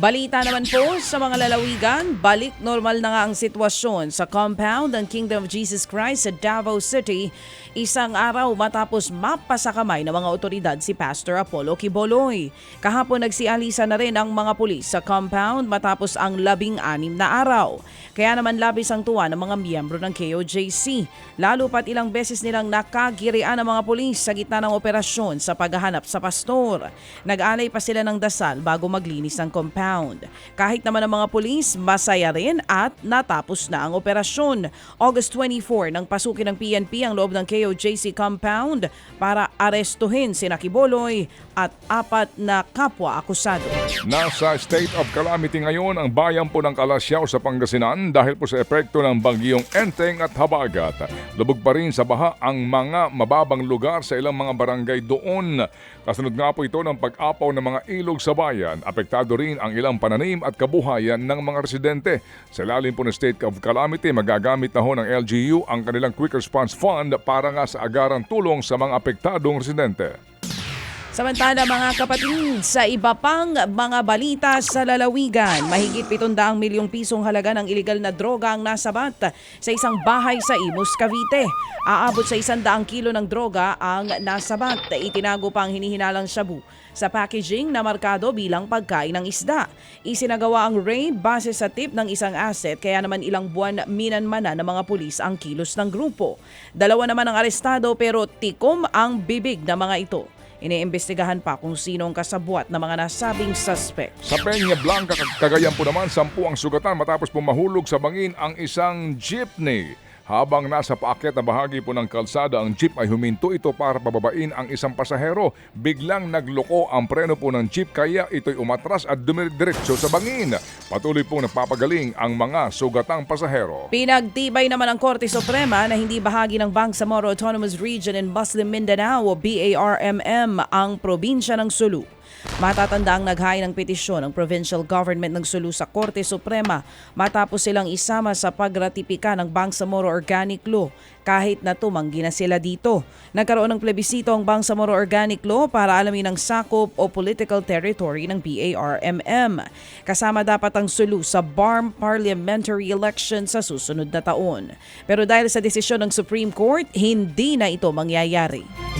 Balita naman po sa mga lalawigan, balik normal na nga ang sitwasyon sa compound ng Kingdom of Jesus Christ sa Davao City isang araw matapos mapasakamay ng mga otoridad si Pastor Apollo Kiboloy. Kahapon nagsialisa na rin ang mga pulis sa compound matapos ang labing-anim na araw. Kaya naman labis ang tuwa ng mga miyembro ng KOJC. Lalo pat ilang beses nilang nakagirian ng mga pulis sa gitna ng operasyon sa paghahanap sa pastor. Nag-alay pa sila ng dasal bago maglinis ng compound. Kahit naman ang mga pulis, masaya rin at natapos na ang operasyon. August 24 nang pasukin ng PNP ang loob ng KOJC compound para arestuhin si Nakiboloy at apat na kapwa akusado. Nasa state of calamity ngayon ang bayan po ng Kalasyaw sa Pangasinan dahil po sa epekto ng bagyong Enteng at Habagat. Lubog pa rin sa baha ang mga mababang lugar sa ilang mga barangay doon. Kasunod nga po ito ng pag-apaw ng mga ilog sa bayan. Apektado rin ang ilang pananim at kabuhayan ng mga residente. Sa lalim po ng state of calamity, magagamit na ho ng LGU ang kanilang Quick Response Fund para nga sa agarang tulong sa mga apektadong residente. Samantala mga kapatid, sa iba pang mga balita sa lalawigan, mahigit 700 milyong pisong halaga ng ilegal na droga ang nasabat sa isang bahay sa Imus, Cavite. Aabot sa 100 kilo ng droga ang nasabat. Itinago pa ang hinihinalang shabu sa packaging na markado bilang pagkain ng isda. Isinagawa ang raid base sa tip ng isang asset kaya naman ilang buwan minanmana ng mga pulis ang kilos ng grupo. Dalawa naman ang arestado pero tikom ang bibig ng mga ito. Iniimbestigahan pa kung sino ang kasabwat ng mga nasabing suspect. Sa Peña Blanca, Cagayan po naman, sampu ang sugatan matapos pumahulog sa bangin ang isang jeepney. Habang nasa paakyat na bahagi po ng kalsada, ang jeep ay huminto ito para pababain ang isang pasahero. Biglang nagloko ang preno po ng jeep kaya ito'y umatras at dumidiretso sa bangin. Patuloy pong nagpapagaling ang mga sugatang pasahero. Pinagtibay naman ng Korte Suprema na hindi bahagi ng Bangsamoro Autonomous Region in Muslim Mindanao o BARMM ang probinsya ng Sulu. Matatanda ang naghain ng petisyon ng provincial government ng Sulu sa Korte Suprema matapos silang isama sa pagratipika ng Bangsamoro Organic Law kahit na tumanggi na sila dito. Nagkaroon ng plebisito ang Bangsamoro Organic Law para alamin ang sakop o political territory ng BARMM. Kasama dapat ang Sulu sa BARM parliamentary election sa susunod na taon. Pero dahil sa desisyon ng Supreme Court, hindi na ito mangyayari.